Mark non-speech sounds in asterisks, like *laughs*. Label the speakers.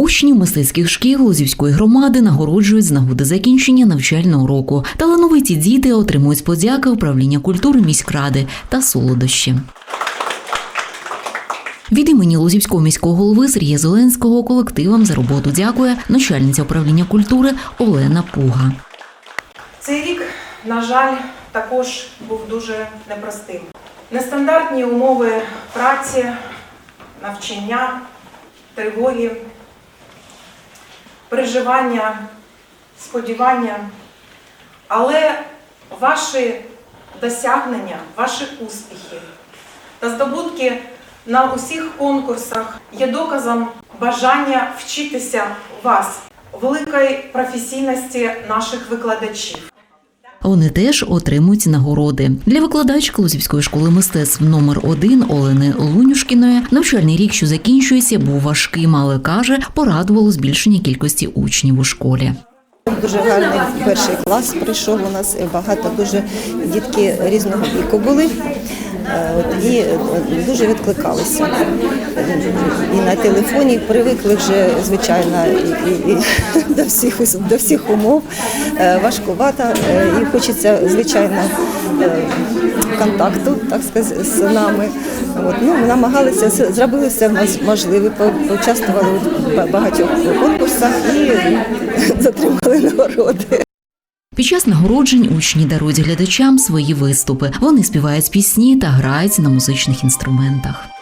Speaker 1: Учнів мистецьких шкіл Лозівської громади нагороджують з нагоди закінчення навчального року. Талановиті діти отримують подяки управління культури міськради та солодощі. Від імені Лозівського міського голови Сергія Зеленського колективам за роботу дякує начальниця управління культури Олена Пуга.
Speaker 2: Цей рік, на жаль, також був дуже непростим. Нестандартні умови праці, навчання, тривоги, переживання, сподівання. Але ваші досягнення, ваші успіхи та здобутки на усіх конкурсах є доказом бажання вчитися вас, великої професійності наших викладачів.
Speaker 1: Вони теж отримують нагороди. Для викладачки Лузівської школи мистецтв номер 1 Олени Лунюшкіної навчальний рік, що закінчується, був важким, але каже, порадувало збільшення кількості учнів у школі.
Speaker 3: Дуже гарний перший клас прийшов у нас багато дуже дітки різного віку були. Е, І е, дуже відкликалися. І на телефоні привикли вже, звичайно, і, і, *laughs* до, всіх, до всіх умов. Е, Важкувато і хочеться, звичайно, контакту, так сказати, з нами. От, ну, намагалися, зробили все мож- можливе, по- поучаствували ба- багатьох конкурсах і *laughs* затримали нагороди.
Speaker 1: Під час нагороджень учні дарують глядачам свої виступи. Вони співають пісні та грають на музичних інструментах.